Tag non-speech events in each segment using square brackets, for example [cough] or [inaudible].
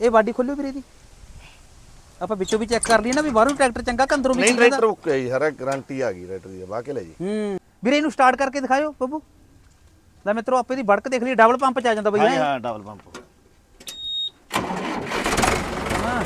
ਇਹ ਬਾਡੀ ਖੋਲਿਓ ਵੀਰੇ ਦੀ ਆਪਾਂ ਵਿੱਚੋਂ ਵੀ ਚੈੱਕ ਕਰ ਲਈਏ ਨਾ ਵੀ ਬਾਹਰੋਂ ਟਰੈਕਟਰ ਚੰਗਾ ਕਿ ਅੰਦਰੋਂ ਵੀ ਨਹੀਂ ਚੰਗਾ ਟਰੈਕਟਰ ਓਕੇ ਜੀ ਸਾਰਾ ਗਾਰੰਟੀ ਆ ਗਈ ਟਰੈਕਟਰ ਦੀ ਬਾਹ ਕੇ ਲੈ ਜੀ। ਹੂੰ। ਵੀਰੇ ਇਹਨੂੰ ਸਟਾਰਟ ਕਰਕੇ ਦਿਖਾਇਓ ਬੱਬੂ। ਲੈ ਮਿੱਤਰੋ ਆਪੇ ਦੀ ਬੜਕ ਦੇਖ ਲਈ ਡਬਲ ਪੰਪ ਚ ਆ ਜਾਂਦਾ ਬਈ ਹੈਂ? ਹਾਂ ਡਬਲ ਪੰਪ ਹਾਂ।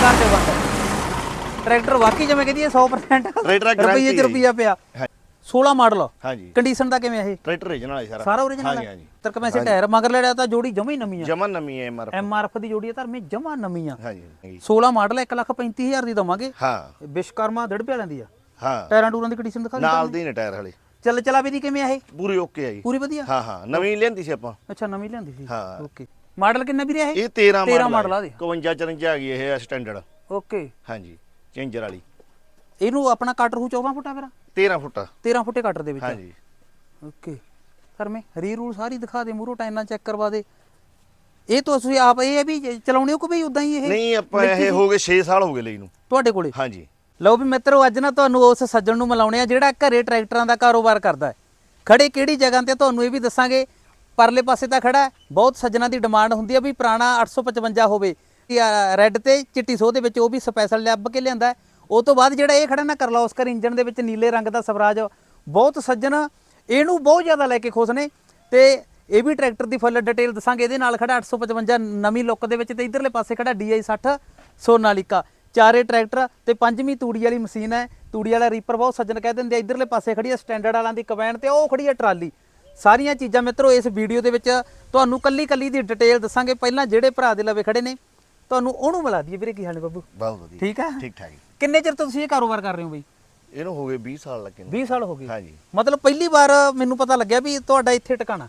ਕਰ ਦਿਓ ਬੰਦ ਟਰੈਕਟਰ ਵਾਕਈ ਜਿਵੇਂ ਕਹਦੀ 100% ਟਰੈਕਟਰ ਰੁਪਈਏ ਚ ਰੁਪਈਆ ਪਿਆ। ਹਾਂ 16 ਮਾਡਲ। ਹਾਂਜੀ। ਕੰਡੀਸ਼ਨ ਦਾ ਕਿਵੇਂ ਇਹ? ਟਰੈਕਟਰ ਰੀਜਨਲ ਹੈ ਸਾਰਾ। ਸਾਰਾ ਓਰੀਜਨਲ ਹਾਂਜੀ ਹੈ ਹਾਂਜੀ। ਤਰਕਮੈਸੇ ਟਾਇਰ ਮਗਰ ਲੜਿਆ ਤਾਂ ਜੋੜੀ ਜਮਾ ਹੀ ਨਵੀਂ ਆ। ਜਮਨ ਨਵੀਂ ਹੈ ਮਰ ਐਮਆਰਐਫ ਦੀ ਜੋੜੀ ਆ ਧਰਮੇ ਜਮਾ ਨਵੀਂ ਆ। ਹਾਂਜੀ ਹਾਂਜੀ। 16 ਮਾਡਲ 135000 ਦੀ ਦਵਾਂਗੇ। ਹਾਂ। ਵਿਸ਼ਕਰਮਾ ਡੜਪੇ ਵਾਲਿਆਂ ਦੀ ਆ। ਹਾਂ। ਟਾਇਰਾਂ ਟੂਰਾਂ ਦੀ ਕੰਡੀਸ਼ਨ ਦਿਖਾ ਨਾਲ ਦੀ ਨੇ ਟਾਇਰ ਹਲੇ। ਚੱਲ ਚਲਾ ਵੀ ਦੀ ਕਿਵੇਂ ਆ ਇਹ? ਪੂਰੀ ਓਕੇ ਹੈ ਜੀ। ਪੂਰੀ ਵਧੀਆ? ਹਾਂ ਹਾਂ। ਨਵੀਂ ਲੈਂਦੀ ਸੀ ਆਪਾਂ। ਅੱਛਾ ਨਵੀਂ ਲਿਆਂਦੀ ਸੀ। ਹਾਂ। ਓਕੇ ਮਾਡਲ ਕਿੰਨਾ ਵੀਰੇ ਇਹ? ਇਹ 13 13 ਮਾਡਲ ਆ ਆ ਦੇ। 51 54 ਆ ਗਈ ਇਹ ਸਟੈਂਡਰਡ ਓਕੇ ਹਾਂਜੀ। ਚੇਂਜਰ ਵਾਲੀ। ਇਹਨੂੰ ਆਪਣਾ ਕਟਰ ਹੂ 14 ਫੁੱਟਾ ਫਿਰ? 13 ਫੁੱਟ। 13 ਫੁੱਟੇ ਕਟਰ ਦੇ ਵਿੱਚ? ਹਾਂਜੀ। ਓਕੇ ਸਰ ਮੈਂ ਰੀ ਰੂਲ ਸਾਰੀ ਦਿਖਾ ਦੇ ਮੂਰੋ ਟਾਈਨਾਂ ਚੈੱਕ ਕਰਵਾ ਦੇ। ਇਹ ਤਾਂ ਤੁਸੀਂ ਆਪ ਇਹ ਹੈ ਵੀ ਚਲਾਉਣੇ ਹੋ ਕਿ ਬਈ ਉਦਾਂ ਹੀ ਇਹ? ਨਹੀਂ ਆਪਾਂ ਇਹ ਹੋ ਗਏ 6 ਸਾਲ ਹੋ ਗਏ ਲਈ ਨੂੰ। ਤੁਹਾਡੇ ਕੋਲੇ? ਹਾਂਜੀ। ਲਓ ਵੀ ਮਿੱਤਰੋ ਅੱਜ ਨਾ ਤੁਹਾਨੂੰ ਉਸ ਸੱਜਣ ਨੂੰ ਮਿਲਾਉਣੇ ਆ ਜਿਹੜਾ ਘਰੇ ਟਰੈਕਟਰਾਂ ਦਾ ਕਾਰੋਬਾਰ ਕਰਦਾ ਹੈ। ਖੜੇ ਕਿਹੜੀ ਜਗ੍ਹਾ ਤੇ ਤੁਹਾਨੂੰ ਇਹ ਵੀ ਦੱਸਾਂਗੇ। ਪਰਲੇ ਪਾਸੇ ਤਾਂ ਖੜਾ ਬਹੁਤ ਸੱਜਣਾ ਦੀ ਡਿਮਾਂਡ ਹੁੰਦੀ ਆ ਵੀ ਪੁਰਾਣਾ 855 ਹੋਵੇ। ਰੈੱਡ ਤੇ ਚਿੱਟੀ ਸੋਹ ਦੇ ਵਿੱਚ ਉਹ ਵੀ ਸਪੈਸ਼ਲ ਲੱਭ ਕੇ ਲਿਆਂਦਾ। ਉਹ ਤੋਂ ਬਾਅਦ ਜਿਹੜਾ ਇਹ ਖੜਾ ਨਾ ਕਰਲੋਸਕਰ ਇੰਜਨ ਦੇ ਵਿੱਚ ਨੀਲੇ ਰੰਗ ਦਾ ਸਵਰਾਜ ਬਹੁਤ ਸੱਜਣ ਇਹਨੂੰ ਬਹੁਤ ਜ਼ਿਆਦਾ ਲੈ ਕੇ ਖੁਸ਼ ਨੇ। ਤੇ ਇਹ ਵੀ ਟਰੈਕਟਰ ਦੀ ਫੁੱਲ ਡਿਟੇਲ ਦੱਸਾਂਗੇ ਇਹਦੇ ਨਾਲ ਖੜਾ 855 ਨਵੀਂ ਲੁੱਕ ਦੇ ਵਿੱਚ ਤੇ ਇਧਰਲੇ ਪਾਸੇ ਖੜਾ DI 60 ਸੋਨਾਲੀਕਾ। ਚਾਰੇ ਟਰੈਕਟਰ ਤੇ ਪੰਜਵੀਂ ਤੂੜੀ ਵਾਲੀ ਮਸ਼ੀਨ ਹੈ ਤੂੜੀ ਵਾਲਾ ਰੀਪਰ ਬਹੁਤ ਸੱਜਣ ਕਹਿ ਦਿੰਦੇ ਆ। ਇਧਰਲੇ ਪਾਸੇ ਖੜੀ ਹੈ ਸਟੈਂਡਰਡ ਵਾਲਾਂ ਦੀ ਕਬੈਨ ਤੇ ਉਹ ਖੜੀ ਹੈ ਟਰਾਲੀ। ਸਾਰੀਆਂ ਚੀਜ਼ਾਂ ਮਿੱਤਰੋ ਇਸ ਵੀਡੀਓ ਦੇ ਵਿੱਚ ਤੁਹਾਨੂੰ ਕੱਲੀ ਕੱਲੀ ਦੀ ਡਿਟੇਲ ਦੱਸਾਂਗੇ। ਪਹਿਲਾਂ ਜਿਹੜੇ ਭਰਾ ਦੇ ਲਵੇ ਖੜੇ ਨੇ ਤੁਹਾਨੂੰ ਉਹਨੂੰ ਮਿਲਾ ਦਈਏ। ਵੀਰੇ ਕੀ ਹਾਲ ਨੇ ਬੱਬੂ? ਬਹੁਤ ਵਧੀਆ। ਠੀਕ ਹੈ? ਠੀਕ ਠਾਕ। ਕਿੰਨੇ ਚਿਰ ਤੋਂ ਤੁਸੀਂ ਇਹ ਕਾਰੋਬਾਰ ਕਰ ਰਹੇ ਹੋ ਬਈ? ਇਹਨੂੰ ਹੋ ਗਏ 20 ਸਾਲ ਲੱਗੇ ਨੇ। 20 ਸਾਲ ਹੋ ਗਏ। ਹਾਂਜੀ। ਮਤਲਬ ਪਹਿਲੀ ਵਾਰ ਮੈਨੂੰ ਪਤਾ ਲੱਗਿਆ ਵੀ ਤੁਹਾਡਾ ਇੱਥੇ ਟਿਕਾਣਾ।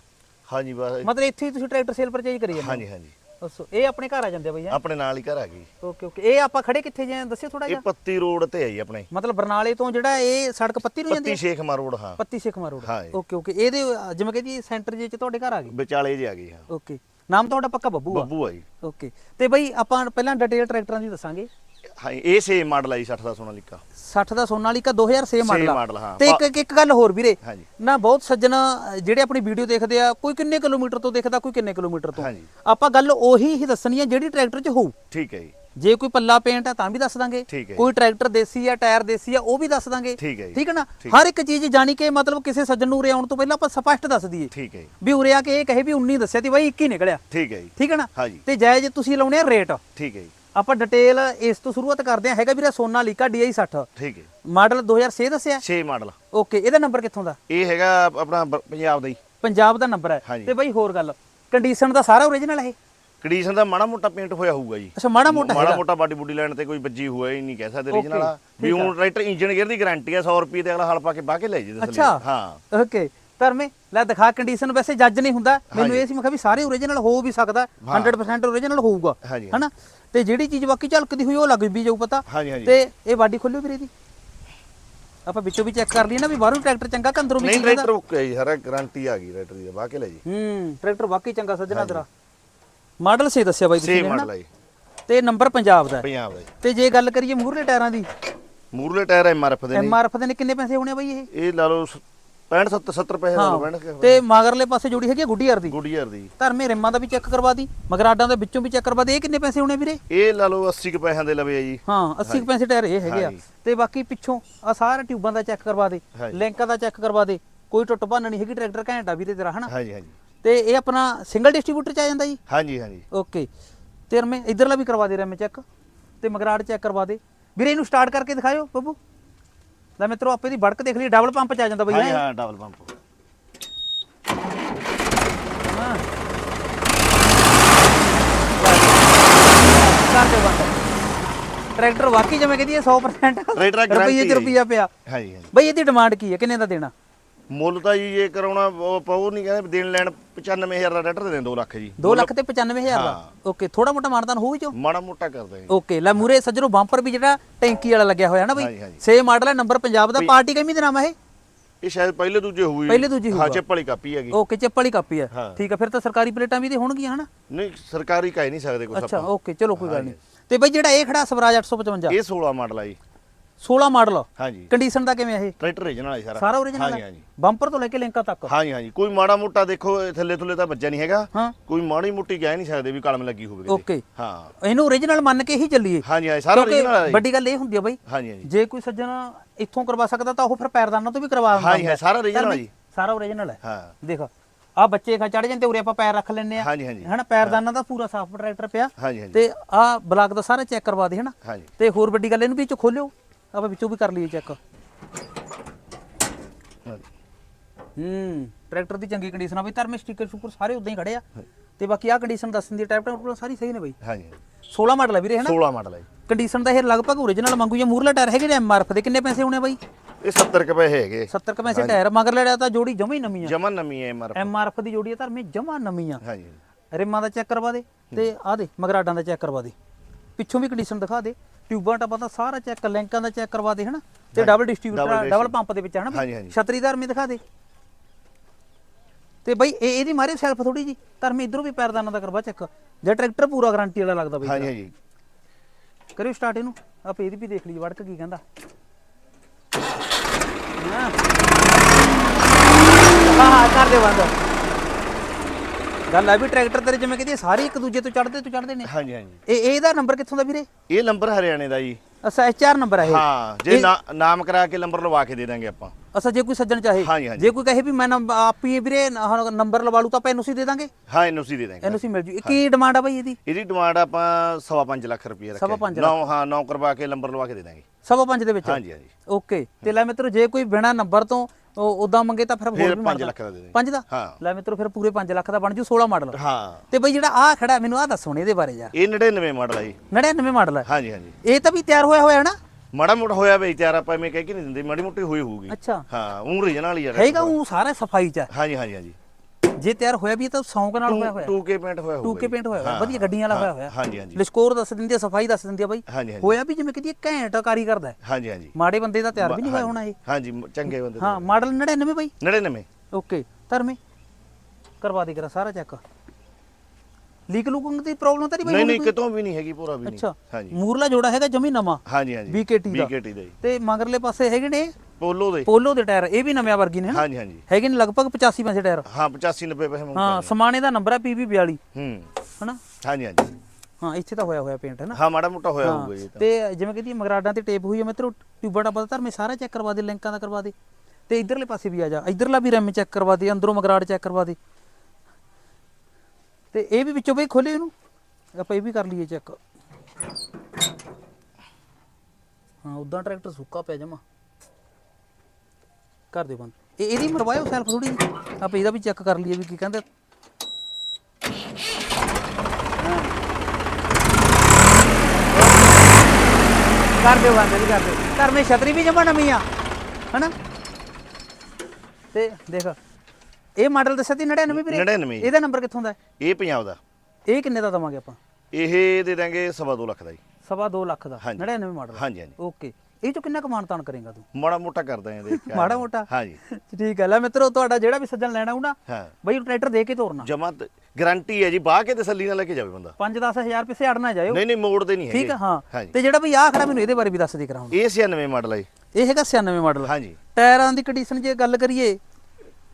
ਹਾਂਜੀ ਬਸ। ਮਤਲਬ ਇੱਥੇ ਹੀ ਤੁਸੀਂ ਟਰੈਕਟਰ ਸੇਲ ਪਰਚੇਜ ਕਰੀ ਜਾਂਦੇ ਹਾਂਜੀ ਹਾਂਜੀ। ਦੱਸੋ ਇਹ ਆਪਣੇ ਘਰ ਆ ਜਾਂਦੇ ਬਈ ਹੈਂ? ਆਪਣੇ ਨਾਲ ਹੀ ਘਰ ਆ ਗਈ। Okay okay. ਇਹ ਆਪਾਂ ਖੜੇ ਕਿੱਥੇ ਜੇ ਦੱਸਿਓ ਥੋੜਾ ਇਹ ਜਿਹਾ। ਪੱਤੀ ਰੋਡ ਤੇ ਹੈ ਜੀ ਆਪਣੇ। ਮਤਲਬ ਬਰਨਾਲੇ ਤੋਂ ਜਿਹੜਾ ਇਹ ਸੜਕ ਪੱਤੀ ਨੂੰ ਜਾਂਦੀ ਪੱਤੀ ਹੈ? ਸ਼ੇਖ ਮਾ ਰੋਡ ਹਾਂ। ਪੱਤੀ ਸਿੱਖਮਾ ਰੋਡ। ਹਾਂ ਜੀ। Okay okay. ਇਹਦੇ ਜਿਵੇਂ ਕਿ ਜੀ ਸੈਂਟਰ ਜੇ ਚ ਤੁਹਾਡੇ ਘਰ ਆ ਗਈ? ਵਿਚਾਲੇ ਜੇ ਆ ਗਈ ਹਾਂ। ਓਕੇ। ਨਾਮ ਤੁਹਾਡਾ ਪੱਕਾ ਬੱਬੂ ਆ? ਬੱਬੂ ਆ ਜੀ। ਓਕੇ। ਤੇ ਬਈ ਆਪਾਂ ਪਹਿਲਾਂ ਡਿਟੇਲ ਟਰੈਕਟਰਾਂ ਦੀ ਦੱਸਾਂਗੇ। ਹਾਂ ਇਹ ਸੇਮ ਮਾਡਲ ਆ ਜੀ 60 ਦਾ ਸੋਨਾਲੀਕਾ। 60 ਦਾ ਸੋਨਾਲੀਕਾ 2006 ਮਾਡਲ ਆ। ਮਾਡਲ, ਹਾਂ। ਤੇ ਇੱਕ ਇੱਕ ਗੱਲ ਹੋਰ ਵੀਰੇ ਹਾਂਜੀ। ਨਾ ਬਹੁਤ ਸੱਜਣ ਜਿਹੜੇ ਆਪਣੀ ਵੀਡੀਓ ਦੇਖਦੇ ਆ ਕੋਈ ਕਿੰਨੇ ਕਿਲੋਮੀਟਰ ਤੋਂ ਦੇਖਦਾ ਕੋਈ ਕਿੰਨੇ ਕਿਲੋਮੀਟਰ ਤੋਂ? ਹਾਂਜੀ। ਆਪਾਂ ਗੱਲ ਉਹੀ ਹੀ ਦੱਸਣੀ ਆ ਜਿਹੜੀ ਟਰੈਕਟਰ 'ਚ ਹੋਊ। ਠੀਕ ਹੈ ਜੀ। ਜੇ ਕੋਈ ਪੱਲਾ ਪੇਂਟ ਆ ਤਾਂ ਵੀ ਦੱਸ ਦਾਂਗੇ। ਠੀਕ ਹੈ ਜੀ। ਕੋਈ ਟਰੈਕਟਰ ਦੇਸੀ ਆ ਟਾਇਰ ਦੇਸੀ ਆ ਉਹ ਵੀ ਦੱਸ ਦਾਂਗੇ। ਠੀਕ ਹੈ ਜੀ। ਠੀਕ ਹੈ ਨਾ? ਠੀਕ। ਹਰ ਇੱਕ ਚੀਜ਼ ਜਾਣੀ ਕਿ ਮਤਲਬ ਕਿਸੇ ਸੱਜਣ ਨੂੰ ਉਰੇ ਆਉਣ ਤੋਂ ਪਹਿਲਾਂ ਆਪਾਂ ਸਪਸ਼ਟ ਦੱਸ ਦਈਏ। ਠੀਕ ਹੈ ਜੀ। ਵੀ ਉਰੇ ਆ ਕੇ ਇਹ ਕਹੇ ਵੀ 19 ਦੱਸਿਆ ਤੀ ਬਾਈ 21 ਨਿਕਲਿਆ। ਠੀਕ ਹੈ ਜੀ। ਠੀਕ ਹੈ ਨਾ? ਹਾਂਜੀ। ਤੇ ਜਾਇਜ਼ ਤੁਸੀਂ ਲਾਉਣੇ ਆ ਰੇਟ। ਠੀਕ ਹੈ ਜੀ। ਆਪਾਂ ਡਿਟੇਲ ਇਸ ਤੋਂ ਸ਼ੁਰੂਆਤ ਕਰਦੇ ਆ ਹੈਗਾ ਵੀਰਾ ਸੋਨਾਲੀਕਾ DI 60 ਠੀਕ ਹੈ। ਮਾਡਲ 2006 ਦੱਸਿਆ? 6 ਮਾਡਲ। ਓਕੇ ਇਹਦਾ ਨੰਬਰ ਕਿੱਥੋਂ ਦਾ? ਇਹ ਹੈਗਾ ਆਪਣਾ ਬ- ਪੰਜਾਬ ਦਾ ਹੀ। ਪੰਜਾਬ ਦਾ ਨੰਬਰ ਹੈ। ਹਾਂਜੀ। ਤੇ ਬਾਈ ਹੋਰ ਗੱਲ ਕੰਡੀਸ਼ਨ ਦਾ ਸਾਰਾ ਓਰੀਜਨਲ ਹੈ ਕੰਡੀਸ਼ਨ ਦਾ ਮਾੜਾ ਮੋਟਾ ਪੇਂਟ ਹੋਇਆ ਹੋਊਗਾ ਜੀ। ਅੱਛਾ ਮਾੜਾ ਮੋਟਾ ਮਾੜਾ ਹੈਗਾ। ਮੋਟਾ ਬਾਡੀ ਬੁੱਡੀ ਲੈਣ ਤੇ ਕੋਈ ਵੱਜੀ ਹੋਇਆ ਹੀ ਨਹੀਂ ਕਹਿ ਸਕਦੇ ਰੀਜਨਲ ਆ ਵੀ ਹੁਣ ਟਰੈਕਟਰ ਇੰਜਨ ਗੇਅਰ ਦੀ ਗਾਰੰਟੀ ਆ 100 ਰੁਪਏ ਤੇ ਅਗਲਾ ਹਲ ਪਾ ਕੇ ਬਾਹ ਕੇ ਲੈ ਜੇ ਦੱਸ ਅੱਛਾ। ਹਾਂ। ਓਕੇ ਧਰਮੇ ਲੈ ਦਿਖਾ ਕੰਡੀਸ਼ਨ ਵੈਸੇ ਜੱਜ ਨਹੀਂ ਹੁੰਦਾ। ਮੈਨੂੰ ਇਹ ਸੀ ਮੈਂ ਕਿਹਾ ਵੀ ਸਾਰੇ ਓਰੀਜਨਲ ਹੋ ਵੀ ਸਕਦਾ 100% ਓਰੀਜਨਲ ਹੋਊਗਾ। ਹਨਾ? ਤੇ ਜਿਹੜੀ ਚੀਜ਼ ਬਾਕੀ ਝਲਕਦੀ ਹੋਈ ਉਹ ਲੱਗ ਵੀ ਜਾਊ ਪਤਾ। ਤੇ ਇਹ ਬਾਡੀ ਖੋਲਿਓ ਵੀਰੇ ਦੀ ਆਪਾਂ ਵਿੱਚੋਂ ਵੀ ਚੈੱਕ ਕਰ ਲਈਏ ਨਾ ਵੀ ਬਾਹਰੋਂ ਟਰੈਕਟਰ ਚੰਗਾ ਕਿ ਅੰਦਰੋਂ ਵੀ ਨਹੀਂ ਟਰੈਕਟਰ ਓਕੇ ਜੀ ਸਾਰਾ ਗਾਰੰਟੀ ਆ ਗਈ ਟਰੈਕਟਰ ਦੀ ਬਾਹ ਕੇ ਲੈ ਜੀ। ਹੂੰ ਟਰੈਕਟਰ ਵਾਕਈ ਚੰਗਾ ਸੱਜਣਾ ਤੇਰਾ। ਮਾਡਲ ਸੇ ਦੱਸਿਆ ਬਾਈ ਤੁਸੀਂ ਨੇ ਤੇ ਨੰਬਰ ਪੰਜਾਬ ਦਾ। ਪੰਜਾਬ ਦਾ ਤੇ ਜੇ ਗੱਲ ਕਰੀਏ ਮੂਹਰਲੇ ਟਾਇਰਾਂ ਦੀ ਮੂਰਲੇ ਟਾਇਰ ਐਮਆਰਐਫ ਦੇ ਨੇ। ਐਮਆਰਐਫ ਦੇ ਨੇ ਕਿੰਨੇ ਪੈਸੇ ਹੋਣੇ ਬਾਈ ਇਹ? ਇਹ ਲਾ ਲਓ 65 70 70 ਪੈਸੇ ਲਾ ਲਓ ਹਾਂ ਪੈਣ ਤੇ ਮਗਰਲੇ ਪਾਸੇ ਜੋੜੀ ਹੈਗੀ ਆ ਗੁੱਡੀਅਰ ਦੀ? ਗੁੱਡੀਅਰ ਦੀ। ਧਰਮੇ ਰਿਮਾਂ ਦਾ ਵੀ ਚੈੱਕ ਕਰਵਾ ਦੀ ਮਗਰਾਡਾਂ ਦੇ ਵਿੱਚੋਂ ਵੀ ਚੈੱਕ ਕਰਵਾ ਦੇ ਇਹ ਕਿੰਨੇ ਪੈਸੇ ਹੋਣੇ ਵੀਰੇ? ਇਹ ਲਾ ਲਓ 80 ਕੁ ਪੈਸਿਆਂ ਦੇ ਲਵੇ ਆ ਜੀ। ਹਾਂ 80 ਕੁ ਪੈਸੇ ਟਾਇਰ ਇਹ ਹੈਗੇ ਆ। ਹਾਂਜੀ। ਤੇ ਬਾਕੀ ਪਿੱਛੋਂ ਆ ਸਾਰੇ ਟਿਊਬਾਂ ਦਾ ਚੈੱਕ ਕਰਵਾ ਦੇ ਹਾਂਜੀ। ਲਿੰਕਾਂ ਦਾ ਚੈੱਕ ਕਰਵਾ ਦੇ ਕੋਈ ਟੁੱਟ ਭੰਨ ਨਹੀਂ ਹੈਗੀ ਟਰੈਕਟਰ ਘੈਂਟਾ ਵੀਰੇ ਤੇਰਾ ਹਨਾ? ਹਾਂਜੀ ਹਾਂਜੀ। ਤੇ ਇਹ ਆਪਣਾ ਸਿੰਗਲ ਡਿਸਟ੍ਰੀਬਿਊਟਰ ਚ ਆ ਜਾਂਦਾ ਜੀ? ਹਾਂਜੀ ਹਾਂਜੀ। ਓਕੇ। ਤੇ ਰਮੇ ਇਧਰਲਾ ਵੀ ਕਰਵਾ ਦੇ ਰਮੇ ਚੈੱਕ ਤੇ ਮਗਰਾੜ ਚੈੱਕ ਕਰਵਾ ਦੇ। ਵੀਰੇ ਇਹਨੂੰ ਸਟਾਰਟ ਕਰਕੇ ਦਿਖਾਇਓ ਬੱਬੂ। ਲੈ ਮਿੱਤਰੋ ਆਪੇ ਦੀ ਬੜਕ ਦੇਖ ਲਈ ਡਬਲ ਪੰਪ ਚ ਆ ਜਾਂਦਾ ਬਈ ਹੈਂ? ਹਾਂ ਡਬਲ ਪੰਪ ਹਾਂ। ਕਰ ਦਿਓ ਬੰਦ। ਟਰੈਕਟਰ ਵਾਕਈ ਜਿਵੇਂ ਕਹਦੀ 100% ਟਰੈਕਟਰ ਰੁਪਈਏ ਚ ਹੈ ਰੁਪਈਆ ਪਿਆ। ਹਾਂਜੀ ਹਾਂਜੀ। ਬਈ ਇਹਦੀ ਡਿਮਾਂਡ ਕੀ ਹੈ? ਕਿੰਨੇ ਦਾ ਦੇਣਾ? ਮੁੱਲ ਤਾਂ ਜੀ ਇਹ ਕਰਾਉਣਾ ਪਾਉ ਨਹੀਂ ਕਹਿੰਦੇ ਦੇਣ ਲੈਣ 95000 ਦਾ ਟਰੈਕਟਰ ਦੇ ਦੇਣ 2 ਲੱਖ ਜੀ। 2 ਲੱਖ ਤੇ 95000 ਦਾ? ਹਾਂ। ਓਕੇ ਥੋੜਾ ਮੋਟਾ ਮਾਨਦਾਨ ਹੋਊ ਜੋ ਮਾੜਾ ਮੋਟਾ ਕਰਦੇ ਜੀ। ਓਕੇ ਲੈ ਮੂਰੇ ਸੱਜਰੋ ਬੰਪਰ ਵੀ ਜਿਹੜਾ ਟੈਂਕੀ ਵਾਲਾ ਲੱਗਿਆ ਹੋਇਆ ਨਾ ਬਈ। ਸੇਮ ਮਾਡਲ ਹੈ ਨੰਬਰ ਪੰਜਾਬ ਦਾ। ਪਾਰਟੀ ਕਿੰਨੀ ਦੇ ਨਾਮ ਹੈ ਇਹ? ਇਹ ਸ਼ਾਇਦ ਪਹਿਲੇ ਦੂਜੇ ਹੋਈ ਪਹਿਲੇ ਦੂਜੇ ਹਾਂ ਹੋਊਗਾ। ਚਿੱਪ ਵਾਲੀ ਕਾਪੀ ਹੈਗੀ। ਓਕੇ ਚੱਪ ਵਾਲੀ ਕਾਪੀ ਹੈ। ਹਾਂ। ਠੀਕ ਹੈ ਫਿਰ ਤਾਂ ਸਰਕਾਰੀ ਪਲੇਟਾਂ ਵੀ ਇਹਦੇ ਹੋਣਗੀਆਂ ਹਨਾ? ਨਹੀਂ ਸਰਕਾਰੀ ਕਹਿ ਨਹੀਂ ਸਕਦੇ ਕੁਛ ਅੱਛਾ ਓਕੇ ਚਲੋ ਕੋਈ ਗੱਲ ਨਹੀਂ। ਤੇ ਬਈ ਜਿਹੜਾ ਇਹ ਖੜਾ ਸਵਰਾਜ 855 ਇਹ 16 ਮਾਡਲ ਆ ਜੀ। 16 ਮਾਡਲ। ਹਾਂਜੀ। ਕੰਡੀਸ਼ਨ ਦਾ ਕਿਵੇਂ ਇਹ? ਟਰੈਕਟਰ ਰੀਜਨਲ ਹੈ ਸਾਰਾ। ਸਾਰਾ ਓਰੀਜਨਲ ਹਾਂਜੀ ਹਾਂਜੀ। ਬੰਪਰ ਤੋਂ ਲੈ ਕੇ ਲਿੰਕਾਂ ਤੱਕ? ਹਾਂਜੀ ਹਾਂਜੀ। ਕੋਈ ਮਾੜਾ ਮੋਟਾ ਦੇਖੋ ਇਹ ਥੱਲੇ ਥੱਲੇ ਤਾਂ ਵੱਜਿਆ ਨਹੀਂ ਹੈਗਾ। ਹਾਂ। ਕੋਈ ਮਾੜੀ ਮੋਟੀ ਕਹਿ ਨਹੀਂ ਸਕਦੇ ਵੀ ਕਲਮ ਲੱਗੀ ਹੋਵੇ ਓਕੇ ਹਾਂ। ਇਹਨੂੰ ਓਰੀਜਨਲ ਮੰਨ ਕੇ ਹੀ ਚੱਲੀਏ। ਹਾਂਜੀ ਹਾਂਜੀ। ਸਾਰਾ ਰੀਜਨਲ ਹੈ ਵੱਡੀ ਗੱਲ ਇਹ ਹੁੰਦੀ ਆ ਬਾਈ ਹਾਂਜੀ ਹਾਂਜੀ। ਜੇ ਕੋਈ ਸੱਜਣ ਇੱਥੋਂ ਕਰਵਾ ਸਕਦਾ ਤਾਂ ਉਹ ਫਿਰ ਪੈਰਦਾਨਾਂ ਤੋਂ ਵੀ ਕਰਵਾ ਦਿੰਦਾ ਹਾਂਜੀ ਹਾਂ ਸਾਰਾ ਰੀਜਨਲ ਹੈ ਜੀ। ਸਾਰਾ ਓਰੀਜਨਲ ਹੈ ਹਾਂ। ਦੇਖ ਆ ਬੱਚੇ ਖਾ ਚੜ ਜਾਂਦੇ ਉਰੇ ਆਪਾਂ ਪੈਰ ਰੱਖ ਲੈਣੇ ਆ। ਹਾਂਜੀ ਹਾਂਜੀ। ਹਨਾ ਪੈਰਦਾਨਾਂ ਦਾ ਪੂਰਾ ਸਾਫ਼ ਟਰੈਕਟਰ ਪਿਆ। ਤੇ ਆ ਬਲਾਕ ਦਾ ਸਾਰਾ ਚੈੱਕ ਕਰਵਾ ਦੇ ਹਨਾ। ਤੇ ਹੋਰ ਵੱਡੀ ਗੱਲ ਇਹਨੂੰ ਵਿੱਚੋਂ ਖੋਲਿਓ। ਆਪਾਂ ਵਿੱਚੋਂ ਵੀ ਕਰ ਲਈਏ ਚੈੱਕ ਹੂੰ ਟਰੈਕਟਰ ਦੀ ਚੰਗੀ ਕੰਡੀਸ਼ਨ ਆ ਬਈ ਧਰਮੇ ਸਟicker ਸੁਪਰ ਸਾਰੇ ਉਦਾਂ ਹੀ ਖੜੇ ਆ। ਤੇ ਬਾਕੀ ਆ ਕੰਡੀਸ਼ਨ ਦੱਸ ਦਿੰਦੀ ਟਾਈਪ ਟਾਈਪ ਸਾਰੀ ਸਹੀ ਨੇ ਬਈ। ਹਾਂਜੀ 16 ਮਾਡਲ ਆ ਵੀਰੇ ਹਨਾ? 16 ਮਾਡਲ ਹੈ। ਕੰਡੀਸ਼ਨ ਦਾ ਇਹ ਲਗਭਗ ਓਰੀਜਨਲ ਮੰਗੂ ਜਾਂ ਮੂਰਲਾ ਟਾਇਰ ਹੈਗੇ ਨੇ ਐਮਆਰਐਫ ਦੇ ਕਿੰਨੇ ਪੈਸੇ ਹੋਣੇ ਬਾਈ? ਇਹ 70 ਕੁ ਪੈਸੇ ਹੈਗੇ। 70 ਕੁ ਪੈਸੇ ਟਾਇਰ ਮਗਰ ਲੜਿਆ ਤਾਂ ਜੋੜੀ ਜਮਾ ਹੀ ਨਵੀਂ ਆ। ਜਮਨ ਨਵੀਂ ਹੈ ਮਰ ਐਮਆਰਐਫ ਦੀ ਜੋੜੀ ਆ ਧਰਮੇ ਜਮਾ ਨਵੀਂ ਆ। ਹਾਂਜੀ ਰਿਮਾਂ ਦਾ ਚੈੱਕ ਕਰਵਾ ਦੇ ਤੇ ਆ ਦੇ ਮਗਰਾਡਾਂ ਦਾ ਚੈੱਕ ਕਰਵਾ ਦੇ। ਪਿੱਛੋਂ ਵੀ ਕੰਡੀਸ਼ਨ ਦਿਖਾ ਦੇ। ਟਿਊਬਾਂ ਟਾਪਾਂ ਦਾ ਸਾਰਾ ਚੈੱਕ ਲੈਂਕਾਂ ਦਾ ਚੈੱਕ ਕਰਵਾ ਦੇ ਹਨਾ? ਤੇ ਡਬਲ ਡਿਸਟ੍ਰੀਬਿਊਟਰ ਡਬਲ ਪੰਪ ਦੇ ਵਿੱਚ ਹਨਾ? ਹਾਂਜੀ, ਹਾਂਜੀ। ਛਤਰੀਦਾਰ ਮੇ ਦਿਖਾ ਦੇ। ਤੇ ਬਈ ਇਹ ਇਹਦੀ ਮਾਰੇ ਸੈਲਫ ਥੋੜੀ ਜੀ। ਧਰਮੇ ਇਧਰੋਂ ਵੀ ਪੈਰਦਾਨਾਂ ਦਾ ਕਰਵਾ ਚੈੱਕ ਜੇ ਟਰੈਕਟਰ ਪੂਰਾ ਗਾਰੰਟੀ ਵਾਲਾ ਲੱਗਦਾ ਬਈ ਹਾਂਜੀ ਹਾਂਜੀ। ਕਰਿਓ ਸਟਾਰਟ ਇਹਨੂੰ। ਆਪਾਂ ਇਹਦੀ ਵੀ ਦੇਖ ਲਈ ਵੜਕ ਕੀ ਕਹਿੰਦਾ। ਹਾਂ। ਹਾਂ ਕਰ ਦੇ ਬੰਦ। ਗੱਲ ਆ ਵੀ ਟਰੈਕਟਰ ਤੇਰੇ ਜਿਵੇਂ ਕਹਿੰਦੀ ਸਾਰੇ ਇੱਕ ਦੂਜੇ ਤੋਂ ਚੜਦੇ ਤੋਂ ਚੜਦੇ ਨੇ। ਹਾਂਜੀ ਹਾਂਜੀ। ਇਹ ਇਹਦਾ ਨੰਬਰ ਕਿੱਥੋਂ ਦਾ ਵੀਰੇ? ਇਹ ਨੰਬਰ ਹਰਿਆਣੇ ਦਾ ਜੀ। ਅੱਛਾ ਐਚਆਰ ਨੰਬਰ ਹੈ ਇਹ। ਹਾਂ ਜੇ ਨਾ- ਨਾਮ ਕਰਾ ਕੇ ਨੰਬਰ ਲਵਾ ਕੇ ਦੇ ਦਾਂਗੇ ਆਪਾਂ। ਅੱਛਾ ਜੇ ਕੋਈ ਸੱਜਣ ਚਾਹੇ। ਹਾਂਜੀ। ਜੇ ਕੋਈ ਕਹੇ ਵੀ ਮੈਂ ਨੰਬ- ਆਪ ਹੀ ਵੀਰੇ ਨੰਬਰ ਲਵਾ ਲੂ ਤਾਂ ਆਪਾਂ ਐਨਓਸੀ ਦੇ ਦਾਂਗੇ। ਹਾਂ ਐਨਓਸੀ ਦੇ ਦਾਂਗੇ। ਐਨਓਸੀ ਮਿਲ ਜੂ। ਇਹ ਕੀ ਡਿਮਾਂਡ ਆ ਬਾਈ ਇਹਦੀ? ਇਹਦੀ ਡਿਮਾਂਡ ਆਪਾਂ ਸਵਾ ਪੰਜ ਲੱਖ ਰੁਪਏ ਸਵਾ ਰੱਖਿਆ ਪੰਜ ਨੌ ਹਾਂ ਨੌ ਕਰਵਾ ਕੇ ਨੰਬਰ ਲਵਾ ਕੇ ਦੇ ਦਾਂਗੇ। ਸਵਾ ਪੰਜ ਦੇ ਵਿੱਚ ਹਾਂਜੀ ਹਾਂਜੀ। ਓਕੇ। ਤੇ ਲੈ ਮਿੱਤਰੋ ਜੇ ਕੋਈ ਬਿਨਾ ਨੰਬਰ ਤੋਂ ਉਦਾਂ ਮੰਗੇ ਤਾਂ ਫਿਰ ਹੋਰ ਫਿਰ ਵੀ 5 ਲੱਖ ਦਾ ਦੇ ਦਾਂਗੇ ਪੰਜ ਦਾ? ਹਾਂ। ਲੈ ਮਿੱਤਰੋ ਫਿਰ ਪੂਰੇ 5 ਲੱਖ ਦਾ ਬਣ ਜੂ 16 ਮਾਡਲ। ਹਾਂ। ਤੇ ਬਈ ਜਿਹੜਾ ਆ ਖੜਾ ਮੈਨੂੰ ਆ ਦੱਸੋ ਇਹਦੇ ਬਾਰੇ ਯਾਰ। ਇਹ 99 ਮਾਡਲ ਹੈ ਜੀ। 99 ਮਾਡਲ ਹੈ ਹਾਂਜੀ ਹਾਂਜੀ। ਇਹ ਤਾਂ ਵੀ ਤਿਆਰ ਹੋਇਆ ਹੋਇਆ ਹੈ ਨਾ? ਮਾੜਾ ਮੋਟਾ ਹੋਇਆ ਬਈ ਤਿਆਰ ਆਪਾਂ ਐਵੇਂ ਕਹਿ ਕੇ ਨਹੀਂ ਦਿੰਦੇ। ਮਾੜੀ ਮੋਟੀ ਹੋਈ ਹੋਊਗੀ। ਅੱਛਾ। ਹਾਂ ਉਹ ਰੀਜਨਲ ਹੀ ਆ ਹੈਗਾ ਉਹ ਸਾਰਾ ਸਫ਼ਾਈ ਚ ਹੈ। ਹਾਂਜੀ ਹਾਂਜੀ ਹਾਂਜੀ। ਜੇ ਤਿਆਰ ਹੋਇਆ ਵੀ ਤਾਂ ਸੌਂਕ ਨਾਲ ਹੋਇਆ ਹੋਇਆ। 2K ਪੇਂਟ ਹੋਇਆ ਹੋਊਗਾ 2K ਪੇਂਟ ਹੋਇਆ ਹੋਇਆ ਵਧੀਆ ਗੱਡੀਆਂ ਵਾਲਾ ਹੋਇਆ ਹੋਇਆ। ਹਾਂਜੀ ਹਾਂਜੀ। ਲਿਸਕੋਰ ਦੱਸ ਦਿੰਦੀ ਆ ਸਫ਼ਾਈ ਦੱਸ ਦਿੰਦੀ ਆ ਬਾਈ। ਹੋਇਆ ਵੀ ਜਿਵੇਂ ਕਿਦੀ ਘੈਂਟ ਕਾਰੀਗਰ ਦਾ ਹੈ। ਹਾਂਜੀ ਹਾਂਜੀ। ਮਾੜੇ ਬੰਦੇ ਦਾ ਤਿਆਰ ਵੀ ਨਹੀਂ ਹੋਇਆ ਹੋਣਾ ਇਹ। ਹਾਂਜੀ ਚੰਗੇ ਬੰਦੇ ਹਾਂ ਮਾਡਲ 99 ਬਾਈ। 99 ਓਕੇ ਧਰਮੇ। ਕਰਵਾ ਦੇ ਕਰਾ ਸਾਰਾ ਚੈੱਕ। ਲੀਕ ਲੂਕਿੰਗ ਦੀ ਪ੍ਰੋਬਲਮ ਤਾਂ ਨਹੀਂ ਬਾਈ ਨਹੀਂ ਨਹੀਂ? ਕਿਤੋਂ ਵੀ ਨਹੀਂ ਹੈਗੀ ਪੂਰਾ ਵੀ ਨਹੀਂ। ਅੱਛਾ ਮੂਰਲਾ ਜੋੜਾ ਹੈਗਾ ਜਮੀ ਨਵਾਂ। ਹਾਂਜੀ ਹਾਂਜੀ। BKT ਦਾ। BKT ਦਾ ਤੇ ਮਗਰਲੇ ਪਾਸੇ ਹੈਗੇ ਨੇ ਪੋਲੋ ਦੇ। ਪੋਲੋ ਦੇ ਟਾਇਰ ਇਹ ਵੀ ਨਵਿਆਂ ਵਰਗੀ ਨੇ ਹਾਂਜੀ ਹਾਂਜੀ। ਹੈਗੇ ਨੇ ਲਗਭਗ 85 ਪੈਸੇ ਟਾਇਰ। ਹਾਂ 85 90 ਪੈਸੇ ਮੰਗਦੇ ਹਾਂ ਸਮਾਨੇ ਦਾ ਨੰਬਰ ਹੈ PB 42 ਹੂੰ। ਹਨਾ? ਹਾਂਜੀ ਹਾਂਜੀ। ਹਾਂ ਇੱਥੇ ਤਾਂ ਹੋਇਆ ਹੋਇਆ ਪੇਂਟ ਹੈ ਨਾ ਹਾਂ ਮਾੜਾ ਮੋਟਾ ਹੋਇਆ ਹੋਊਗਾ ਜੀ ਇਹ ਤਾਂ। ਤੇ ਜਿਵੇਂ ਕਹਿੰਦੀ ਮਗਰਾਡਾਂ ਤੇ ਟੇਪ ਹੋਈ ਹੈ ਮਿੱਤਰੋ ਟਿਊਬਾਂ ਟਾਪਾਂ ਦਾ ਧਰਮੇ ਸਾਰਾ ਚੈੱਕ ਕਰਵਾ ਦੇ ਲਿੰਕਾਂ ਦਾ ਕਰਵਾ ਦੇ। ਤੇ ਇਧਰਲੇ ਪਾਸੇ ਵੀ ਆ ਜਾ। ਇਧਰਲਾ ਵੀ ਰੈਮ ਚੈੱਕ ਕਰਵਾ ਦੇ ਅੰਦਰੋਂ ਮਗਰਾੜ ਚੈੱਕ ਕਰਵਾ ਦੇ। ਤੇ ਇਹ ਵੀ ਵਿੱਚੋਂ ਬਈ ਖੋਲੇ ਇਹਨੂੰ। ਆਪਾਂ ਇਹ ਵੀ ਕਰ ਲਈਏ ਚੈੱਕ। ਹਾਂ ਉਦਾਂ ਟਰੈਕਟਰ ਸੁੱਕਾ ਪਿਆ ਜਮਾ। ਕਰ ਦੇ ਬੰਦ। ਇਹ ਇਹਦੀ ਮਰਵਾਇਓ ਸੈਲਫ ਥੋੜੀ ਆਪਾਂ ਇਹਦਾ ਵੀ ਚੈੱਕ ਕਰ ਲਈਏ ਵੀ ਕੀ ਕਹਿੰਦੇ। ਕਰ ਦਿਓ ਬੰਦ ਵੀ ਕਰ ਦਿਓ। ਘਰ ਮੇ ਛਤਰੀ ਵੀ ਜਮਾ ਨਵੀਂ ਆ ਹਨਾ? ਤੇ ਦੇਖ ਇਹ ਮਾਡਲ ਦੱਸਿਆ ਤੀ 99 ਵੀਰੇ? 99 ਜੀ। ਇਹਦਾ ਨੰਬਰ ਕਿੱਥੋਂ ਦਾ ਹੈ? ਇਹ ਪੰਜਾਬ ਦਾ। ਇਹ ਕਿੰਨੇ ਦਾ ਦਵਾਂਗੇ ਆਪਾਂ? ਇਹ ਦੇ ਦਾਂਗੇ ਸਵਾ ਦੋ ਲੱਖ ਦਾ ਜੀ। ਸਵਾ 2 ਲੱਖ ਦਾ। ਹਾਂਜੀ। 99 ਮਾਡਲ ਹਾਂਜੀ ਹਾਂਜੀ। ਓਕੇ ਇਹ ਚੋਂ ਕਿੰਨਾ ਕਮਾਨ ਤਾਨ ਕਰੇਗਾ ਤੂੰ? ਮਾੜਾ ਮੋਟਾ ਕਰਦਾ ਹਾਂ ਦੇਖ ਕੇ ਮਾੜਾ ਮੋਟਾ ਹਾਂਜੀ। ਠੀਕ ਹੈ ਲੈ ਮਿੱਤਰੋ ਤੁਹਾਡਾ ਜਿਹੜਾ ਵੀ ਸੱਜਣ ਲੈਣਾ ਨਾ ਹਾਂ। ਬਈ ਟਰੈਕਟਰ ਦੇ ਕੇ ਤੋਰਨਾ। ਜਮਾ ਗਾਰੰਟੀ ਹੈ ਜੀ ਬਾਹ ਕੇ ਤਸੱਲੀ ਨਾਲ ਲੈ ਕੇ ਜਾਵੇ ਬੰਦਾ। 5-10 ਹਜ਼ਾਰ ਰੁਪਏ ਸਿਆੜ ਨਾ ਜਾਇਓ। ਨਹੀਂ ਨਹੀਂ ਮੋੜਦੇ ਨਹੀਂ ਹੈਗੇ। ਠੀਕ ਹੈ ਹਾਂ। ਹਾਂਜੀ। ਤੇ ਜਿਹੜਾ ਬਈ ਆ ਖੜਾ ਮੈਨੂੰ ਇਹਦੇ ਬਾਰੇ ਵੀ ਦੱਸ ਦੇ ਕਰਾਉਂ ਇਹ 96 ਮਾਡਲ ਹੈ ਜੀ। ਇਹ ਹੈਗਾ 96 ਮਾਡਲ। ਹਾਂਜੀ। ਟਾਇਰਾਂ ਦੀ ਕੰਡੀਸ਼ਨ ਜੇ ਗੱਲ ਕਰੀਏ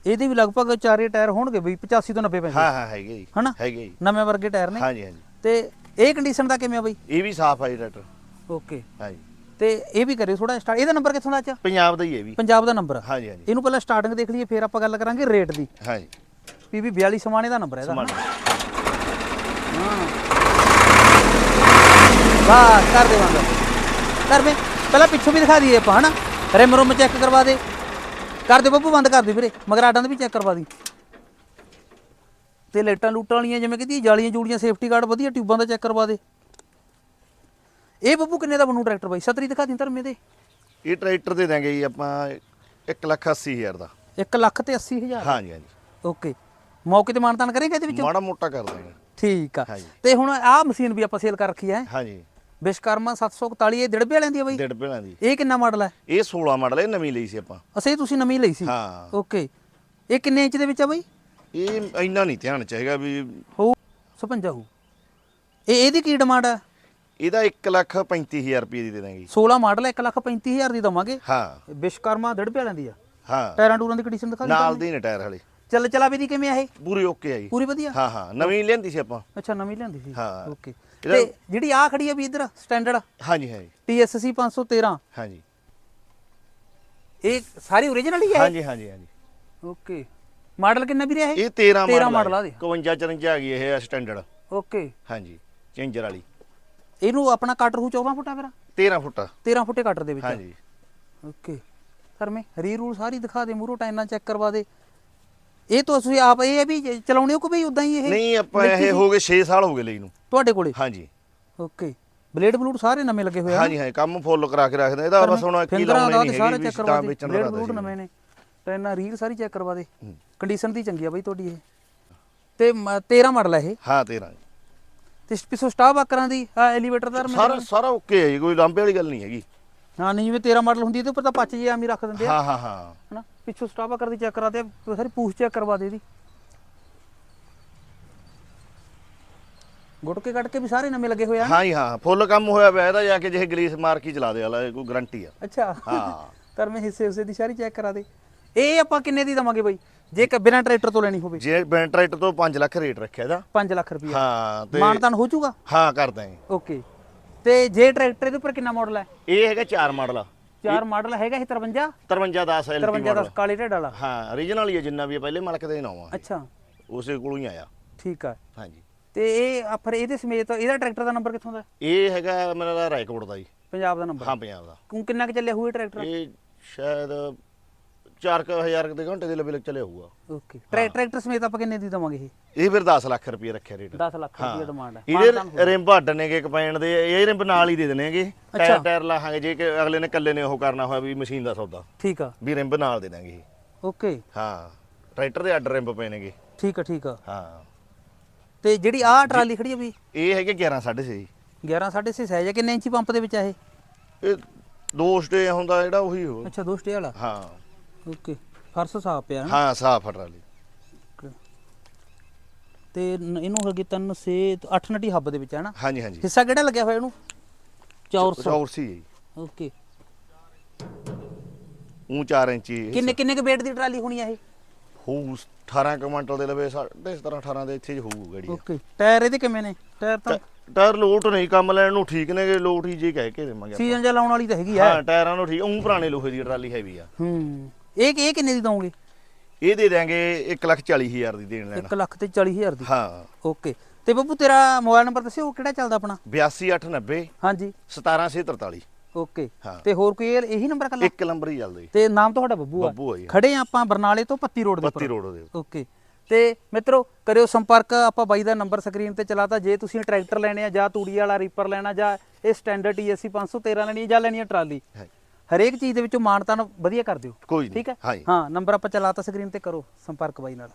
ਇਹਦੇ ਵੀ ਲਗਭਗ ਚਾਰੇ ਟਾਇਰ ਹੋਣਗੇ ਬਈ 85 ਤੋਂ 90 ਪੈਂਦੇ। ਹਾਂ ਹਾਂ ਹੈਗੇ ਜੀ। ਹਨਾ? ਹੈਗੇ ਜੀ। ਨਵੇਂ ਵਰਗੇ ਟਾਇਰ ਨੇ। ਹਾਂਜੀ ਹਾਂਜੀ। ਤੇ ਇਹ ਕੰਡੀਸ਼ਨ ਦਾ ਕਿਵੇਂ ਆ ਬਈ? ਇਹ ਵੀ ਸਾਫ਼ ਹੈ ਜੀ ਟਰੈਕਟਰ। ਓਕੇ ਹਾਂਜੀ। ਤੇ ਇਹ ਵੀ ਕਰਿਓ ਥੋੜਾ ਸਟਾਰਟ ਇਹਦਾ ਨੰਬਰ ਕਿੱਥੋਂ ਦਾ ਅੱਛਾ ਪੰਜਾਬ ਦਾ ਹੀ ਹੈ ਵੀ। ਪੰਜਾਬ ਦਾ ਨੰਬਰ ਹਾਂਜੀ ਹਾਂਜੀ। ਇਹਨੂੰ ਪਹਿਲਾਂ ਸਟਾਰਟਿੰਗ ਦੇਖ ਲਈਏ ਫਿਰ ਆਪਾਂ ਗੱਲ ਕਰਾਂਗੇ ਰੇਟ ਦੀ। ਹਾਂਜੀ। ਪੀਵੀ 42 ਸਮਾਣੇ ਦਾ ਨੰਬਰ ਹੈ ਇਹਦਾ। ਵਾਹ ਕਰ ਦੇ ਵਾਂਗਾ ਕਰ ਦੇ ਪਹਿਲਾਂ ਪਿੱਛੋਂ ਵੀ ਦਿਖਾ ਦਈਏ ਆਪਾਂ ਹਨਾ? ਰਿਮ ਰੁਮ ਚੈੱਕ ਕਰਵਾ ਦੇ। ਕਰ ਦੇ ਬੱਬੂ ਬੰਦ ਕਰ ਦੇ ਵੀਰੇ। ਮਗਰ ਆਡਾਂ ਦਾ ਵੀ ਚੈੱਕ ਕਰਵਾ ਦੀ। ਤੇ ਲਾਈਟਾਂ ਲੂਟਾਂ ਵਾਲੀਆਂ ਜਿਵੇਂ ਕਹਿੰਦੀ ਜਾਲੀਆਂ ਜੂੜੀਆਂ ਸੇਫਟੀ ਗਾਰਡ ਵਧੀਆ ਟਿਊਬਾਂ ਦਾ ਚੈੱਕ ਕਰਵਾ ਦੇ। ਇਹ ਬੱਬੂ ਕਿੰਨੇ ਦਾ ਬਣੂ ਟਰੈਕਟਰ ਬਾਈ? ਸਤਰੀ ਦਿਖਾ ਦੀ ਧਰਮੇ ਦੇ। ਇਹ ਟਰੈਕਟਰ ਦੇ ਦਾਂਗੇ ਜੀ ਆਪਾਂ 1 ਲੱਖ 80 ਹਜ਼ਾਰ ਦਾ। 1 ਲੱਖ ਤੇ 80 ਹਜ਼ਾਰ? ਹਾਂਜੀ ਹਾਂਜੀ। ਓਕੇ। ਮੌਕੇ ਤੇ ਮਾਨਤਾਨ ਕਰੇਗਾ ਇਹਦੇ ਵਿੱਚ? ਮਾੜਾ ਮੋਟਾ ਕਰ ਦਾਂਗੇ। ਠੀਕ ਆ। ਹਾਂਜੀ। ਤੇ ਹੁਣ ਆਹ ਮਸ਼ੀਨ ਵੀ ਆਪਾਂ ਸੇਲ ਕਰ ਰੱਖੀ ਹੈ। ਹਾਂਜੀ। ਵਿਸ਼ਕਰਮਾ 741 ਇਹ ਦਿੜਬੇ ਵਾਲਿਆਂ ਦੀ ਬਾਈ? ਡੇਢ ਪਹਿਲਾਂ ਦੀ। ਇਹ ਕਿੰਨਾ ਮਾਡਲ ਹੈ? ਇਹ 16 ਮਾਡਲ ਹੈ ਨਵੀਂ ਲਈ ਸੀ ਆਪਾਂ। ਅਸੇ ਇਹ ਤੁਸੀਂ ਨਵੀਂ ਲਈ ਸੀ? ਹਾਂ। ਓਕੇ। ਇਹ ਕਿੰਨੇ ਇੰਚ ਦੇ ਵਿੱਚ ਆ ਬਾਈ? ਇਹ ਇੰਨਾ ਨਹੀਂ ਧਿਆਨ ਚਾਹੀਦਾ ਵੀ 56 ਹੋਊ। ਇਹ ਇਹਦੀ ਕੀ ਡਿਮਾਂਡ ਹੈ? ਇਹਦਾ 1 ਲੱਖ 35000 ਰੁਪਏ ਦੀ ਦੇ ਦਾਂਗੇ 16 ਮਾਡਲ 1 ਲੱਖ 35000 ਦੀ ਦਵਾਂਗੇ। ਹਾਂ। ਵਿਸ਼ਕਰਮਾ ਦੜਪੇ ਵਾਲਿਆਂ ਦੀ ਆ। ਹਾਂ। ਟਾਇਰਾਂ ਟੂਰਾਂ ਦੀ ਕੰਡੀਸ਼ਨ ਦਿਖਾ ਦਿਓ ਨਾਲ ਦੇ ਨੇ ਟਾਇਰ ਹਲੇ। ਚੱਲ ਚਲਾ ਵੀ ਦੀ ਕਿਵੇਂ ਆ ਇਹ? ਪੂਰੀ ਓਕੇ ਆ ਜੀ। ਪੂਰੀ ਵਧੀਆ? ਹਾਂ ਹਾਂ। ਨਵੀਂ ਲੈਂਦੀ ਸੀ ਆਪਾਂ। ਅੱਛਾ ਨਵੀਂ ਲਿਆਂਦੀ ਸੀ। ਹਾਂ। ਓਕੇ ਤੇ ਜਿਹੜੀ ਆ ਖੜੀ ਆ ਵੀ ਇਧਰ ਸਟੈਂਡਰਡ ਹਾਂਜੀ ਹਾਂ ਜੀ TSC 513 ਹਾਂਜੀ। ਇਹ ਸਾਰੀ ਓਰੀਜਨਲ ਹੀ ਹੈ ਹਾਂਜੀ ਹਾਂਜੀ ਹਾਂਜੀ। ਓਕੇ ਮਾਡਲ ਕਿੰਨਾ ਵੀ ਰਿਹਾ ਇਹ ਇਹ 13 13 ਮਾਡਲ ਮਾਡਲ ਆ ਆ ਦੇ। 52 54 ਆ ਗਈ ਇਹ ਸਟੈਂਡਰਡ ਓਕੇ ਹਾਂਜੀ। ਚੇਂਜਰ ਵਾਲੀ। ਇਹਨੂੰ ਆਪਣਾ ਕੱਟ ਰੂ 14 ਫੁੱਟਾ ਫਿਰ? 13 ਫੁੱਟ। 13 ਫੁੱਟੇ ਕੱਟ ਦੇ ਵਿੱਚ? ਹਾਂਜੀ। ਓਕੇ ਸਰ ਮੈਂ ਰੀ ਰੂਲ ਸਾਰੀ ਦਿਖਾ ਦੇ ਮੂਰੋ ਟਾਈਨਾਂ ਚੈੱਕ ਕਰਵਾ ਦੇ। ਇਹ ਤਾਂ ਤੁਸੀਂ ਆਪ ਇਹ ਹੈ ਵੀ ਚਲਾਉਣੇ ਹੋ ਕਿ ਵੀ ਉਦਾਂ ਹੀ ਇਹ ਨਹੀਂ ਆਪਾਂ ਇਹ ਹੋ ਗਏ 6 ਸਾਲ ਹੋ ਗਏ ਲਈ ਨੂੰ। ਤੁਹਾਡੇ ਕੋਲੇ? ਹਾਂਜੀ। ਓਕੇ ਬਲੇਡ ਬਲੂਡ ਸਾਰੇ ਨਵੇਂ ਲੱਗੇ ਹੋਏ ਆ ਹਾਂਜੀ ਹਾਂ ਕੰਮ ਫੁੱਲ ਕਰਾ ਕੇ ਰੱਖਦੇ ਇਹਦਾ ਬਸ ਹੁਣ ਕੀ ਲਾਉਣੇ ਨਹੀਂ ਸਾਰੇ ਚੈੱਕ ਕਰਵਾ ਦੇ। ਬਲੇਡ ਬਲੂਡ ਨਵੇਂ ਨੇ। ਟਾਈਨਾਂ ਰੀਲ ਸਾਰੀ ਚੈੱਕ ਕਰਵਾ ਦੇ। ਕੰਡੀਸ਼ਨ ਦੀ ਚੰਗੀ ਆ ਬਾਈ ਤੁਹਾਡੀ ਇਹ। ਤੇ ਮ- 13 ਮਾਡਲ ਹੈ ਇਹ? ਹਾਂ 13 ਤੇ ਪਿੱਛੋਂ ਸਟਾਫ ਆਕਰਾਂ ਦੀ ਆ ਐਲੀਵੇਟਰ ਦਾ ਸਾਰਾ ਸਾਰਾ ਓਕੇ ਹੈ ਜੀ ਕੋਈ ਲਾਂਬੇ ਵਾਲੀ ਗੱਲ ਨਹੀਂ ਹੈਗੀ। ਹਾਂ ਨਹੀਂ ਜਿਵੇਂ 13 ਮਾਡਲ ਹੁੰਦੀ ਤੇ ਉੱਪਰ ਤਾਂ ਪੱਚ ਜੇ ਆਮੀ ਰੱਖ ਦਿੰਦੇ ਆ। ਹਾਂ ਹਾਂ ਹਾਂ। ਹਨਾ? ਪਿੱਛੋਂ ਸਟਾਫ ਆਕਰ ਦੀ ਚੈੱਕ ਕਰਾ ਦੇ ਸਾਰੀ ਪੂਛ ਚੈੱਕ ਕਰਵਾ ਦੇ ਇਹਦੀ। ਗੁੱਟ ਕੇ ਕੱਟ ਕੇ ਵੀ ਸਾਰੇ ਨਵੇਂ ਲੱਗੇ ਹੋਏ ਆ। ਹਾਂ ਜੀ ਹਾਂ ਫੁੱਲ ਕੰਮ ਹੋਇਆ ਪਿਆ ਇਹਦਾ ਜਾ ਕੇ ਜੇ ਗਰੀਸ ਮਾਰ ਕੇ ਚਲਾ ਦੇ ਵਾਲਾ ਕੋਈ ਗਾਰੰਟੀ ਆ। ਅੱਛਾ। ਹਾਂ। [laughs] ਪਰ ਮੈਂ ਹਿੱਸੇ ਉਸੇ ਦੀ ਸਾਰੀ ਚੈੱਕ ਕਰਾ ਦੇ। ਇਹ ਆਪਾਂ ਕਿੰਨੇ ਦੀ ਦਵਾਂਗੇ ਬਾਈ? ਜੇ ਕ ਬਿਨਾਂ ਟਰੈਕਟਰ ਤੋਂ ਲੈਣੀ ਹੋਵੇ। ਜੇ ਬੈਂਟਰਾਈਟ ਤੋਂ 5 ਲੱਖ ਰੇਟ ਰੱਖਿਆ ਇਹਦਾ। 5 ਲੱਖ ਰੁਪਏ ਹਾਂ ਤੇ ਮਾਨਤਾਨ ਹੋ ਜਾਊਗਾ? ਹਾਂ ਕਰ ਦਾਂਗੇ ਓਕੇ। ਤੇ ਜੇ ਟਰੈਕਟਰ ਇਹਦੇ ਉੱਪਰ ਕਿੰਨਾ ਮਾਡਲ ਹੈ? ਇਹ ਹੈਗਾ 4 ਮਾਡਲ ਚਾਰ ਮਾਡਲ ਹੈਗਾ ਇਹ 53 53 10 ਐਲਪੀ 53 ਮਾਡਲ ਦਾ ਕਾਲੇ ਢੱਡ ਵਾਲਾ। ਹਾਂ origignal ਹੀ ਹੈ ਜਿੰਨਾ ਵੀ ਹੈ ਪਹਿਲੇ ਮਾਲਕ ਦੇ ਨਾਮ ਆ। ਅੱਛਾ। ਉਸੇ ਕੋਲੋਂ ਹੀ ਆਇਆ। ਠੀਕ ਆ। ਹਾਂਜੀ। ਤੇ ਇਹ ਫਿਰ ਇਹਦੇ ਸਮੇਤ ਇਹਦਾ ਟਰੈਕਟਰ ਦਾ ਨੰਬਰ ਕਿੱਥੋਂ ਦਾ ਹੈ? ਇਹ ਹੈਗਾ ਮੇਰਾ ਦਾ ਰਾਏਕੋਟ ਦਾ ਜੀ ਪੰਜਾਬ ਦਾ ਨੰਬਰ ਹਾਂ ਪੰਜਾਬ ਦਾ। ਕਿੰਨਾ ਕੁ ਚੱਲਿਆ ਹੋਊ ਇਹ ਟਰੈਕਟਰ? ਇਹ ਸ਼ਾਇਦ 4000 ਦੇ ਘੰਟੇ ਦੇ ਲਵੇ ਚੱਲਿਆ ਹੋਊਗਾ। ਓਕੇ ਟਰੈਕਟਰ ਸਮੇਤ ਆਪਾਂ ਕਿੰਨੇ ਦੀ ਦਵਾਂਗੇ ਇਹ? ਇਹ ਫਿਰ 10 ਲੱਖ ਰੁਪਏ ਰੱਖਿਆ ਰੇਟ। 10 ਲੱਖ ਰੁਪਏ ਡਿਮਾਂਡ ਹੈ ਇਹਦੇ ਰਿੰਬ ਹੱਡਣੇਗੇ ਕਪੈਣ ਦੇ। ਇਹ ਰਿੰਬ ਨਾਲ ਹੀ ਦੇ ਦੇਣਗੇ। ਟਾਇਰ ਟਾਇਰ ਲਾਹਾਂਗੇ। ਜੇ ਕਿ ਅਗਲੇ ਨੇ ਇਕੱਲੇ ਨੇ ਉਹ ਕਰਨਾ ਹੋਇਆ ਵੀ ਮਸ਼ੀਨ ਦਾ ਸੌਦਾ। ਠੀਕ ਆ। ਵੀ ਰਿੰਬ ਨਾਲ ਦੇ ਦਾਂਗੇ। ਓਕੇ ਹਾਂ। ਟਰੈਕਟਰ ਦੇ ਅੱਡ ਰਿੰਬ ਪੈਣਗੇ ਠੀਕ ਆ ਠੀਕ ਆ। ਹਾਂ। ਤੇ ਜਿਹੜੀ ਆਹ ਟਰਾਲੀ ਖੜੀ ਆ ਵੀ? ਇਹ ਹੈਗੇ 11 6.5 11 6.5 ਸਾਈਜ਼ ਹੈ ਕਿੰਨੇ ਇੰਚੀ ਪੰਪ ਦੇ ਵਿੱਚ ਆ ਇਹ? ਇਹ ਦੋ ਸਟੇ ਹੁੰਦਾ ਜਿਹੜਾ ਉਹੀ ਹੋ। ਅੱਛਾ ਦੋ ਸਟੇ ਵਾਲਾ। ਹਾਂ। ਓਕੇ ਫਰਸ਼ ਸਾਫ਼ ਪਿਆ ਨਾ? ਹਾਂ ਸਾਫ਼ ਟਰਾਲੀ Okay. ਤੇ ਨ- ਇਹਨੂੰ ਹੈਗੀ ਤਿੰਨ ਸੇ 8 ਨਟੀ ਹੱਬ ਦੇ ਵਿੱਚ ਹੈ ਨਾ? ਹਾਂਜੀ ਹਾਂਜੀ। ਹਿੱਸਾ ਕਿਹੜਾ ਲੱਗਿਆ ਹੋਇਆ ਇਹਨੂੰ? ਚੌਰਸ ਚੌਰਸੀ ਹੈ ਜੀ। ਓਕੇ। ਉਹ 4 ਇੰਚੀ ਇਹ ਕਿੰਨੇ ਕਿੰਨੇ ਕੁ weight ਦੀ ਟਰਾਲੀ ਹੋਣੀ ਆ ਇਹ? ਹੋਊ 18 ਕੁਇੰਟਲ ਦੇ ਲਵੇ 17 18 ਦੇ ਇੱਥੇ ਹੋਊ ਗੜੀ ਓਕੇ। ਟਾਇਰ ਇਹਦੇ ਕਿਵੇਂ ਨੇ? ਟਾਇਰ ਤਾਂ ਟਾਇਰ ਲੋਟ ਨਹੀਂ ਕੰਮ ਲੈਣ ਨੂੰ ਠੀਕ ਨੇਗੇ ਲੋਟ ਹੀ ਜੀ ਕਹਿ ਕੇ ਦੇਵਾਂਗੇ ਆਪਾਂ। ਸੀਜ਼ਨ ਜਾਂ ਲਾਉਣ ਵਾਲੀ ਤਾਂ ਹੈਗੀ ਆ। ਹਾਂ ਟਾਇਰਾਂ ਨੂੰ ਠੀਕ ਉਹ ਪੁਰਾਣੇ ਲੋਹੇ ਦੀ ਟਰਾਲੀ ਹੈਵੀ ਆ। ਹੂੰ। ਇਹ ਇਹ ਕਿੰਨੇ ਦੀ ਦਵੋਗੇ ਇਹ ਦੇ ਦਾਂਗੇ 140000 ਦੀ ਦੇਣ ਲੈਣਾ। 1 ਲੱਖ ਤੇ 40000 ਦੀ? ਹਾਂ। ਓਕੇ। ਤੇ ਬੱਬੂ ਤੇਰਾ ਮੋਬਾਈਲ ਨੰਬਰ ਦੱਸਿਓ ਕਿਹੜਾ ਚੱਲਦਾ ਆਪਣਾ? 82890 ਹਾਂਜੀ। 17643 ਓਕੇ। ਹਾਂ। ਤੇ ਹੋਰ ਕੋਈ ਇਹ- ਨੰਬਰ ਕੱਲਾ? ਇੱਕ ਨੰਬਰ ਹੀ ਚੱਲਦਾ। ਤੇ ਨਾਮ ਤੁਹਾਡਾ ਬੱਬੂ ਆ? ਬੱਬੂ ਆ ਜੀ। ਖੜੇ ਆਪਾਂ ਬਰਨਾਲੇ ਤੋਂ ਪੱਤੀ ਰੋਡ ਦੇ ਉੱਪਰ। 32 ਰੋਡ ਦੇ ਓਕੇ। ਤੇ ਮਿੱਤਰੋ ਕਰਿਓ ਸੰਪਰਕ ਆਪਾਂ ਬਾਈ ਦਾ ਨੰਬਰ ਸਕਰੀਨ ਤੇ ਚਲਾਤਾ। ਜੇ ਤੁਸੀਂ ਟਰੈਕਟਰ ਲੈਣੇ ਆ ਜਾਂ ਤੂੜੀ ਵਾਲਾ ਰੀਪਰ ਲੈਣਾ ਜਾਂ ਇਹ ਸਟੈਂਡਰਡ TSC 513 ਲੈਣੀ ਜਾਂ ਲੈਣੀ ਆ ਟਰਾਲੀ ਹਰੇਕ ਚੀਜ਼ ਦੇ ਵਿੱਚੋਂ ਮਾਨਤਾਨ ਵਧੀਆ ਕਰ ਦਿਓ। ਕੋਈ ਨਹੀਂ ਠੀਕ ਹੈ? ਹਾਂਜੀ ਹਾਂ ਨੰਬਰ ਆਪਾਂ ਚਲਾਤਾ ਸਕਰੀਨ ਤੇ ਕਰੋ ਸੰਪਰਕ ਬਾਈ ਨਾਲ।